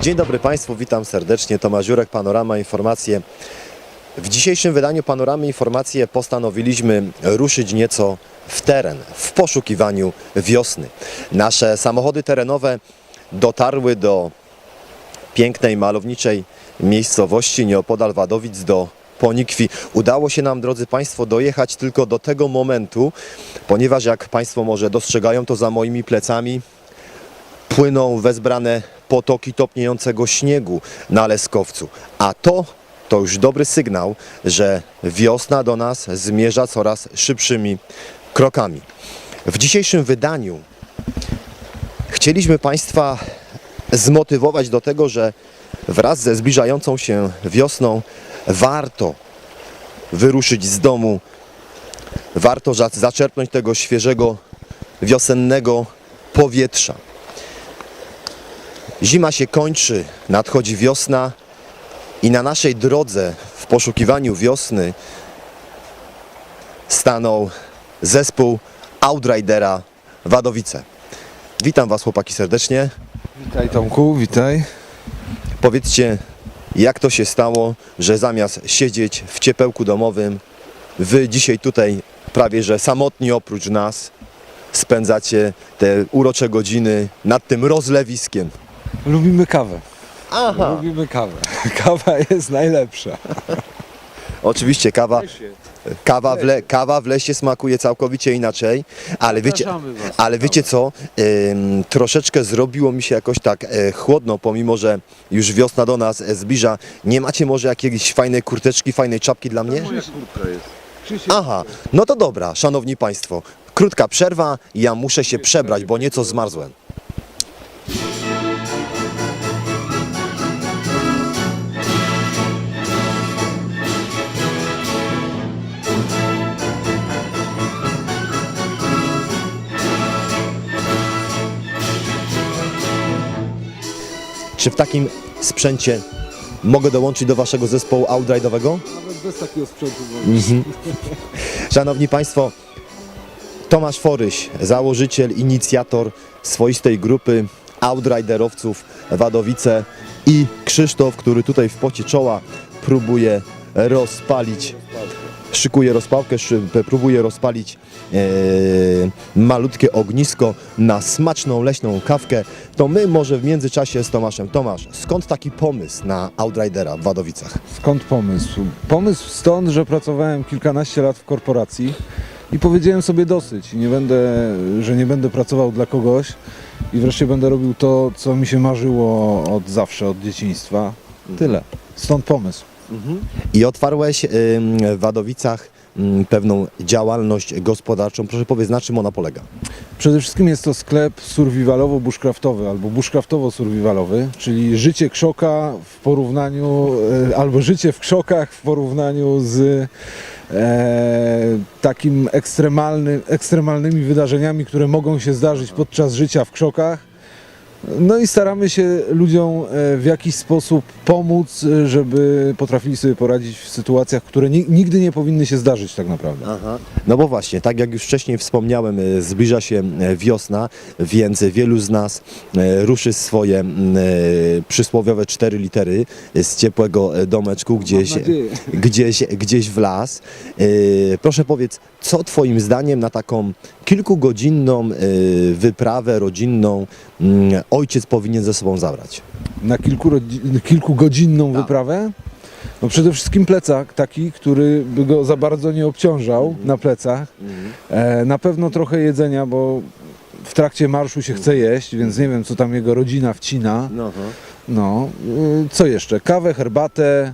Dzień dobry Państwu, witam serdecznie. Tomasz Jurek, Panorama Informacje. W dzisiejszym wydaniu Panoramy Informacje postanowiliśmy ruszyć nieco w teren, w poszukiwaniu wiosny. Nasze samochody terenowe dotarły do pięknej, malowniczej miejscowości nieopodal Wadowic do Ponikwi. Udało się nam, drodzy Państwo, dojechać tylko do tego momentu, ponieważ jak Państwo może dostrzegają to za moimi plecami, płyną wezbrane potoki topniejącego śniegu na Leskowcu. A to, to już dobry sygnał, że wiosna do nas zmierza coraz szybszymi krokami. W dzisiejszym wydaniu chcieliśmy Państwa zmotywować do tego, że wraz ze zbliżającą się wiosną warto wyruszyć z domu, warto za- zaczerpnąć tego świeżego wiosennego powietrza. Zima się kończy, nadchodzi wiosna i na naszej drodze w poszukiwaniu wiosny stanął zespół Outridera Wadowice. Witam Was chłopaki serdecznie. Witaj Tomku, witaj. Powiedzcie, jak to się stało, że zamiast siedzieć w ciepełku domowym, Wy dzisiaj tutaj prawie że samotni oprócz nas spędzacie te urocze godziny nad tym rozlewiskiem. Lubimy kawę. Aha. Lubimy kawę. Kawa jest najlepsza. Oczywiście kawa, kawa, w le, kawa w lesie smakuje całkowicie inaczej, ale wiecie, ale wiecie co, Ym, troszeczkę zrobiło mi się jakoś tak e, chłodno, pomimo że już wiosna do nas e, zbliża. Nie macie może jakiejś fajnej kurteczki, fajnej czapki dla mnie? Moja kurtka jest. Krzysiek, Aha, no to dobra, szanowni państwo, krótka przerwa, ja muszę się przebrać, bo nieco zmarzłem. Czy w takim sprzęcie mogę dołączyć do waszego zespołu outride'owego? Nawet bez takiego sprzętu Szanowni Państwo, Tomasz Foryś, założyciel, inicjator swoistej grupy outriderowców Wadowice i Krzysztof, który tutaj w pocie czoła próbuje rozpalić, szykuje rozpałkę, szy- próbuje rozpalić e, malutkie ognisko na smaczną leśną kawkę, to my może w międzyczasie z Tomaszem. Tomasz, skąd taki pomysł na Outridera w Wadowicach? Skąd pomysł? Pomysł stąd, że pracowałem kilkanaście lat w korporacji i powiedziałem sobie dosyć. Nie będę, że nie będę pracował dla kogoś i wreszcie będę robił to, co mi się marzyło od zawsze, od dzieciństwa. Tyle. Stąd pomysł. I otwarłeś w Wadowicach pewną działalność gospodarczą. Proszę powiedzieć, na czym ona polega? Przede wszystkim jest to sklep survivalowo-bushcraftowy albo bushcraftowo-survivalowy, czyli życie krzoka w porównaniu, e, albo życie w krzokach w porównaniu z e, takim ekstremalny, ekstremalnymi wydarzeniami, które mogą się zdarzyć podczas życia w krzokach. No i staramy się ludziom e, w jakiś sposób pomóc, e, żeby potrafili sobie poradzić w sytuacjach, które ni- nigdy nie powinny się zdarzyć tak naprawdę. No bo właśnie, tak jak już wcześniej wspomniałem, y, zbliża się wiosna, więc wielu z nas ruszy swoje przysłowiowe cztery litery z ciepłego domeczku gdzieś, gdzieś, gdzieś w las. Proszę powiedz, co Twoim zdaniem na taką kilkugodzinną wyprawę rodzinną ojciec powinien ze sobą zabrać? na kilku, kilkugodzinną wyprawę? No przede wszystkim plecak taki, który by go za bardzo nie obciążał na plecach. E, na pewno trochę jedzenia, bo w trakcie marszu się chce jeść, więc nie wiem co tam jego rodzina wcina. No, No, y, co jeszcze? Kawę, herbatę,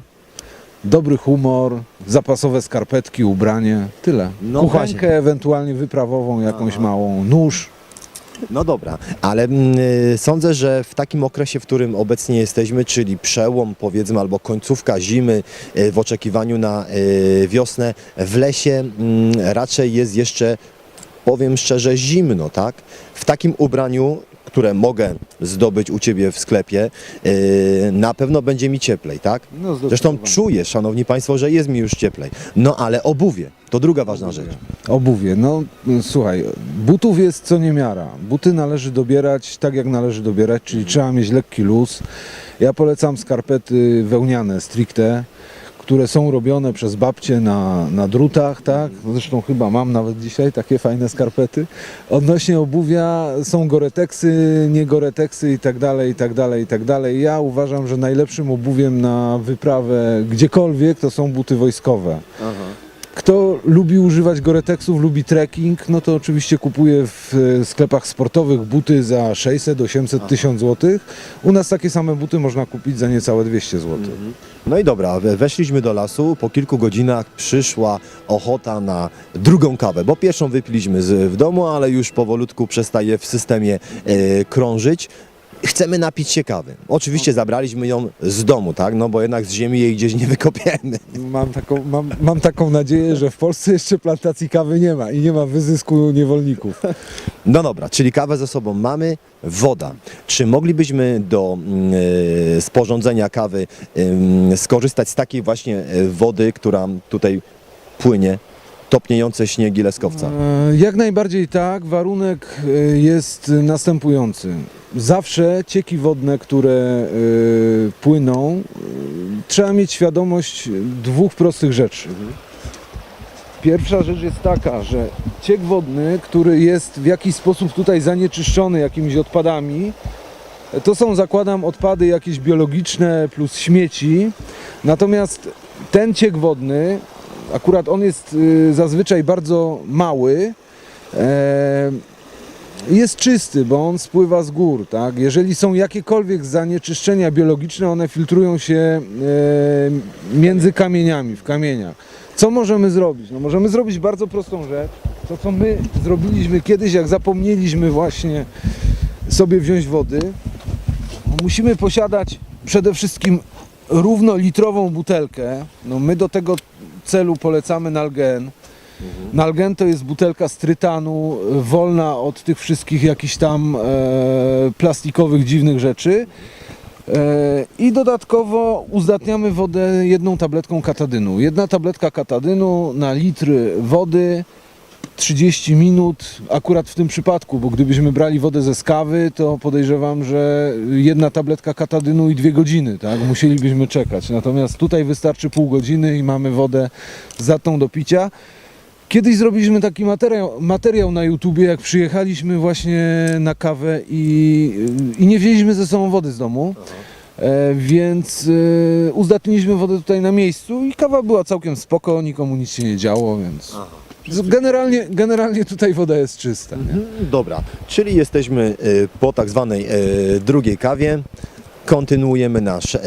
dobry humor, zapasowe skarpetki, ubranie, tyle. No właśnie. ewentualnie wyprawową, jakąś małą, nóż. No dobra, ale mm, y, sądzę, że w takim okresie, w którym obecnie jesteśmy, czyli przełom powiedzmy albo końcówka zimy y, w oczekiwaniu na y, wiosnę, w lesie mm, raczej jest jeszcze, powiem szczerze, zimno, tak? W takim ubraniu, które mogę zdobyć u Ciebie w sklepie, yy, na pewno będzie mi cieplej, tak? No, Zresztą czuję, Szanowni Państwo, że jest mi już cieplej. No ale obuwie, to druga ważna rzecz. Obuwie, no słuchaj, butów jest co niemiara. Buty należy dobierać tak jak należy dobierać, czyli trzeba mieć lekki luz. Ja polecam skarpety wełniane stricte, które są robione przez babcie na, na drutach, tak? Zresztą chyba mam nawet dzisiaj takie fajne skarpety. Odnośnie obuwia są goreteksy, nie goreteksy i tak dalej, i tak dalej, i tak dalej. Ja uważam, że najlepszym obuwiem na wyprawę gdziekolwiek to są buty wojskowe. Kto lubi używać Goretexów, lubi trekking, no to oczywiście kupuje w e, sklepach sportowych buty za 600, 800, 1000 zł. U nas takie same buty można kupić za niecałe 200 zł. No i dobra, we- weszliśmy do lasu, po kilku godzinach przyszła ochota na drugą kawę, bo pierwszą wypiliśmy z, w domu, ale już powolutku przestaje w systemie e, krążyć. Chcemy napić się kawy. Oczywiście zabraliśmy ją z domu, tak? No bo jednak z ziemi jej gdzieś nie wykopiemy. Mam, taką, mam, mam taką nadzieję, że w Polsce jeszcze plantacji kawy nie ma i nie ma wyzysku niewolników. No dobra, czyli kawę ze sobą mamy, woda. Czy moglibyśmy do e, sporządzenia kawy em, skorzystać z takiej właśnie e, wody, która tutaj płynie, topniejące śniegi Leskowca? E, Jak najbardziej tak. Warunek e, jest następujący. Zawsze cieki wodne, które e, płyną, trzeba mieć świadomość dwóch prostych rzeczy. Pierwsza rzecz jest taka, że ciek wodny, który jest w jakiś sposób tutaj zanieczyszczony jakimiś odpadami, to są, zakładam, odpady jakieś biologiczne plus śmieci. Natomiast ten ciek wodny, akurat on jest y, zazwyczaj bardzo mały, e, jest czysty, bo on spływa z gór, tak? Jeżeli są jakiekolwiek zanieczyszczenia biologiczne, one filtrują się e, między kamieniami, w kamieniach. Co możemy zrobić? No możemy zrobić bardzo prostą rzecz. To, co my zrobiliśmy kiedyś, jak zapomnieliśmy właśnie sobie wziąć wody, musimy posiadać przede wszystkim równolitrową butelkę. No my do tego celu polecamy Nalgen. Nalgen to jest butelka z trytanu, wolna od tych wszystkich jakichś tam e, plastikowych, dziwnych rzeczy. E, I dodatkowo uzdatniamy wodę jedną tabletką katadynu. Jedna tabletka katadynu na litr wody 30 minut, akurat w tym przypadku, bo gdybyśmy brali wodę ze skawy, to podejrzewam, że jedna tabletka katadynu i dwie godziny, tak? Musielibyśmy czekać. Natomiast tutaj wystarczy pół godziny i mamy wodę zatą do picia. Kiedyś zrobiliśmy taki materiał, materiał na YouTubie, jak przyjechaliśmy właśnie na kawę i, i nie wzięliśmy ze sobą wody z domu. E, więc e, uzdatniliśmy wodę tutaj na miejscu i kawa była całkiem spoko, nikomu nic się nie działo, więc generalnie, generalnie tutaj woda jest czysta. Nie? Mhm, Dobra, czyli jesteśmy y, po tak zwanej y, drugiej kawie. Kontynuujemy nasz y,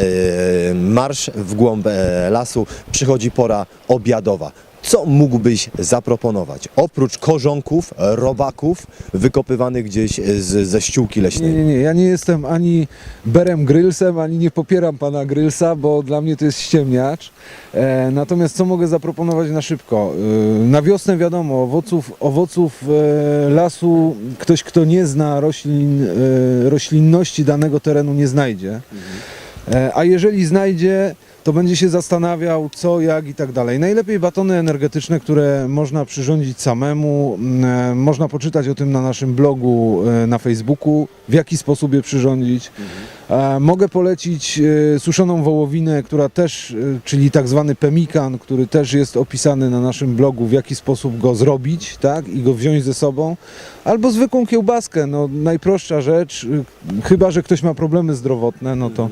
marsz w głąb e, lasu. Przychodzi pora obiadowa. Co mógłbyś zaproponować? Oprócz korzonków, robaków wykopywanych gdzieś z, ze ściółki Nie, leśnej. nie, nie, ja nie jestem ani Berem Grylsem, ani nie popieram pana Grylsa, bo dla mnie to jest ściemniacz. E, natomiast co mogę zaproponować na szybko? E, na wiosnę wiadomo, owoców, owoców e, lasu ktoś, kto nie zna roślin, e, roślinności danego terenu nie znajdzie. E, a jeżeli znajdzie, to będzie się zastanawiał co, jak i tak dalej. Najlepiej batony energetyczne, które można przyrządzić samemu. Mm, e, Można poczytać o tym na naszym blogu e, na Facebooku, w jaki sposób je przyrządzić. E, Mogę polecić suszoną wołowinę, która też, czyli tak zwany pemikan, który też jest opisany na naszym blogu, w jaki sposób go zrobić, tak, i go wziąć ze sobą. Albo zwykłą kiełbaskę, no najprostsza rzecz, chyba, że ktoś ma problemy zdrowotne, no to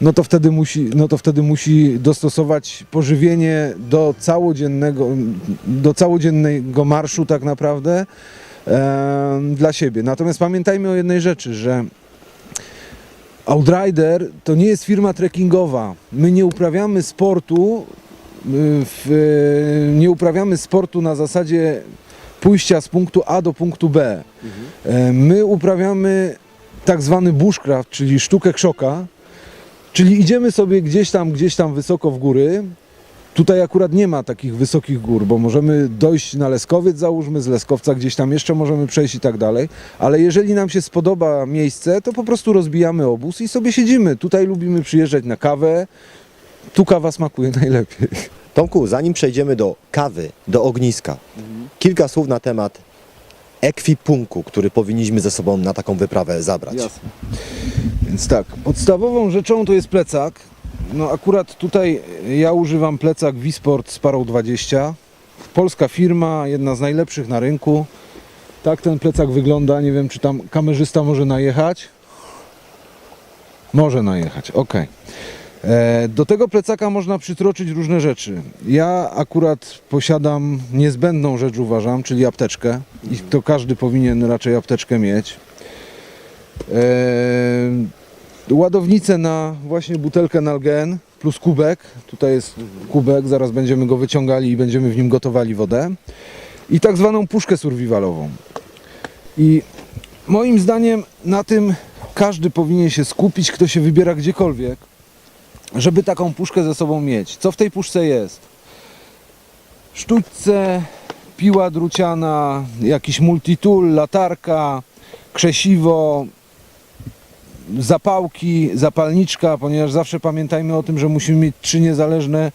no to wtedy musi, no to wtedy musi dostosować pożywienie do całodziennego, do całodziennego marszu tak naprawdę em, dla siebie. Natomiast pamiętajmy o jednej rzeczy, że Outrider to nie jest firma trekkingowa. My nie uprawiamy sportu, y, w, nie uprawiamy sportu na zasadzie pójścia z punktu A do punktu B. E, My uprawiamy tak zwany bushcraft, czyli sztukę krzoka, Czyli idziemy sobie gdzieś tam, gdzieś tam wysoko w góry. Tutaj akurat nie ma takich wysokich gór, bo możemy dojść na Leskowiec, załóżmy, z Leskowca gdzieś tam jeszcze możemy przejść i tak dalej, ale jeżeli nam się spodoba miejsce, to po prostu rozbijamy obóz i sobie siedzimy. Tutaj lubimy przyjeżdżać na kawę, tu kawa smakuje najlepiej. Tomku, zanim przejdziemy do kawy, do ogniska, kilka słów na temat ekwipunku, który powinniśmy ze sobą na taką wyprawę zabrać. Więc tak, podstawową rzeczą to jest plecak. No akurat tutaj ja używam plecak Wisport Sparrow 20. Polska firma, jedna z najlepszych na rynku. Tak ten plecak wygląda. Nie wiem, czy tam kamerzysta może najechać. Może najechać, ok. E, Do tego plecaka można przytroczyć różne rzeczy. Ja akurat posiadam niezbędną rzecz, uważam, czyli apteczkę. I to każdy powinien raczej apteczkę mieć. Ładownicę na właśnie butelkę Nalgen plus kubek. Tutaj jest kubek, zaraz będziemy go wyciągali i będziemy w nim gotowali wodę. I tak zwaną puszkę survivalową. I moim zdaniem na tym każdy powinien się skupić, kto się wybiera gdziekolwiek, żeby taką puszkę ze sobą mieć. Co w tej puszce jest? Sztućce, piła druciana, jakiś multitool, latarka, krzesiwo, zapałki, zapalniczka, ponieważ zawsze pamiętajmy o tym, że musimy mieć trzy niezależne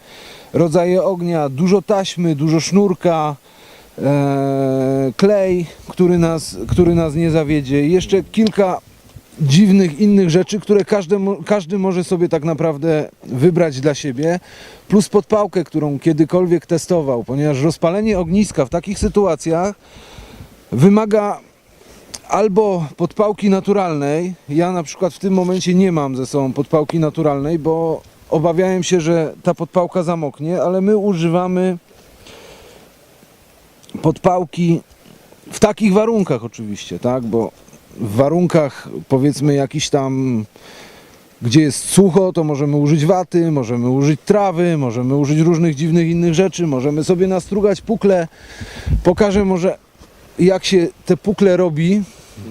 rodzaje ognia, dużo taśmy, dużo sznurka, e, klej, który nas, który nas nie zawiedzie. Jeszcze kilka dziwnych innych rzeczy, które każdy, każdy może sobie tak naprawdę wybrać dla siebie, plus podpałkę, którą kiedykolwiek testował, ponieważ rozpalenie ogniska w takich sytuacjach wymaga albo podpałki naturalnej. Ja na przykład w tym momencie nie mam ze sobą podpałki naturalnej, bo obawiałem się, że ta podpałka zamoknie, ale my używamy podpałki w takich warunkach oczywiście, tak? Bo w warunkach powiedzmy jakiś tam gdzie jest sucho, to możemy użyć waty, możemy użyć trawy, możemy użyć różnych dziwnych innych rzeczy, możemy sobie nastrugać pukle. Pokażę może jak się te pukle robi,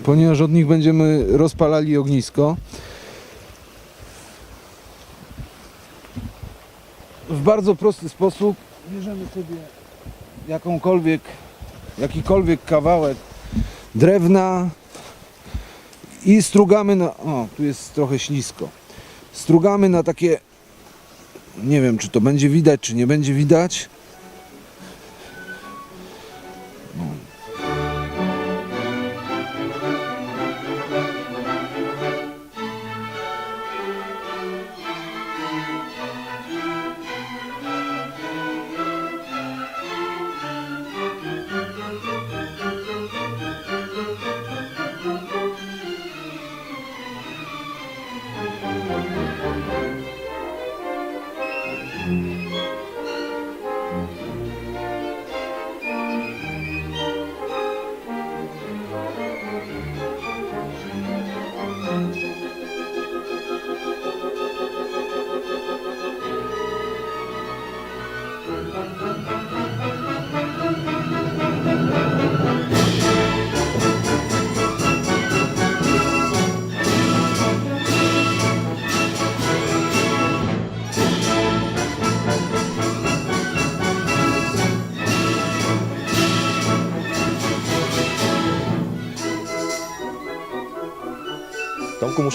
ponieważ od nich będziemy rozpalali ognisko. W bardzo prosty sposób bierzemy sobie jakąkolwiek, jakikolwiek kawałek drewna i strugamy na. O, tu jest trochę ślisko. Strugamy na takie. Nie wiem, czy to będzie widać, czy nie będzie widać.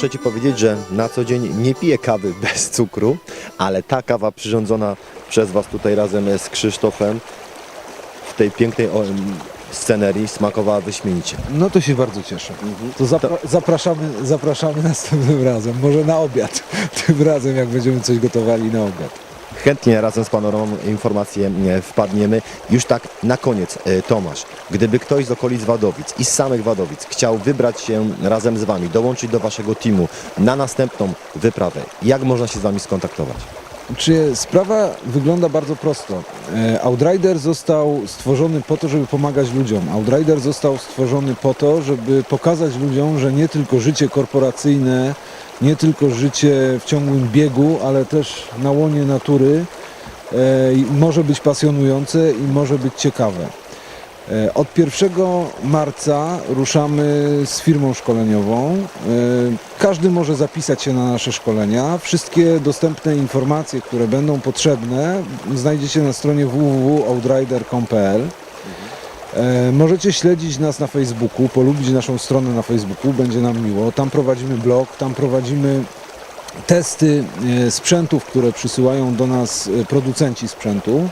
Muszę Ci powiedzieć, że na co dzień nie piję kawy bez cukru, ale ta kawa przyrządzona przez Was tutaj razem z Krzysztofem w tej pięknej em, scenerii smakowała wyśmienicie. No to się bardzo cieszę. To zapra- zapraszamy, zapraszamy następnym razem, może na obiad. Tym razem, jak będziemy coś gotowali na obiad. Chętnie razem z Panoramą informacje e, wpadniemy. Już tak na koniec, e, Tomasz, gdyby ktoś z okolic Wadowic i z samych Wadowic chciał wybrać się razem z Wami, dołączyć do Waszego teamu na następną wyprawę, jak można się z Wami skontaktować? Czy sprawa wygląda bardzo prosto? E, Outrider został stworzony po to, żeby pomagać ludziom. Outrider został stworzony po to, żeby pokazać ludziom, że nie tylko życie korporacyjne, nie tylko życie w ciągłym biegu, ale też na łonie natury e, może być pasjonujące i może być ciekawe. E, Od 1 marca ruszamy z firmą szkoleniową. E, Każdy może zapisać się na nasze szkolenia. Wszystkie dostępne informacje, które będą potrzebne, znajdziecie na stronie www.outrider.pl. E, Możecie śledzić nas na Facebooku, polubić naszą stronę na Facebooku, będzie nam miło. Tam prowadzimy blog, tam prowadzimy testy e, sprzętów, które przysyłają do nas e, producenci sprzętu.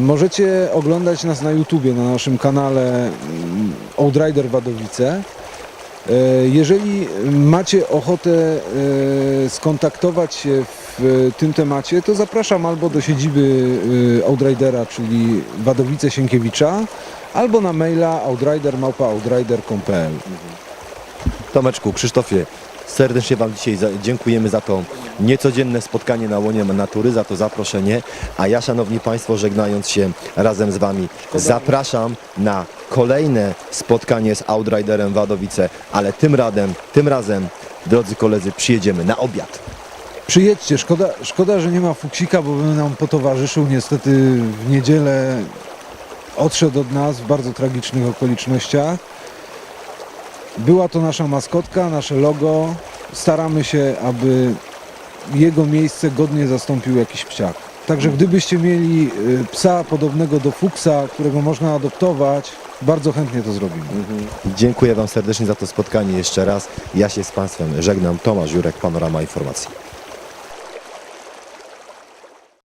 Możecie oglądać nas na YouTubie, na naszym kanale mm, Outrider Wadowice. Jeżeli macie ochotę skontaktować się w e, tym temacie, to zapraszam albo do siedziby e, Outridera, czyli Wadowice Sienkiewicza, albo na maila outrider.outrider.pl. Tomeczku, Krzysztofie, serdecznie Wam dzisiaj dziękujemy za to niecodzienne spotkanie na łonie natury, za to zaproszenie. A ja, Szanowni Państwo, żegnając się razem z Wami, zapraszam na kolejne spotkanie z Outriderem Wadowice, ale tym razem, tym razem, drodzy koledzy, przyjedziemy na obiad. Przyjedźcie, szkoda, szkoda, że nie ma Fuksika, bo by nam potowarzyszył. Niestety w niedzielę odszedł od nas w bardzo tragicznych okolicznościach. Była to nasza maskotka, nasze logo. Staramy się, aby jego miejsce godnie zastąpił jakiś psiak. Także gdybyście mieli y, psa podobnego do Fuksa, którego można adoptować, bardzo chętnie to zrobimy. Dziękuję Wam serdecznie za to spotkanie jeszcze raz. Ja się z Państwem żegnam. Tomasz Jurek, Panorama Informacji.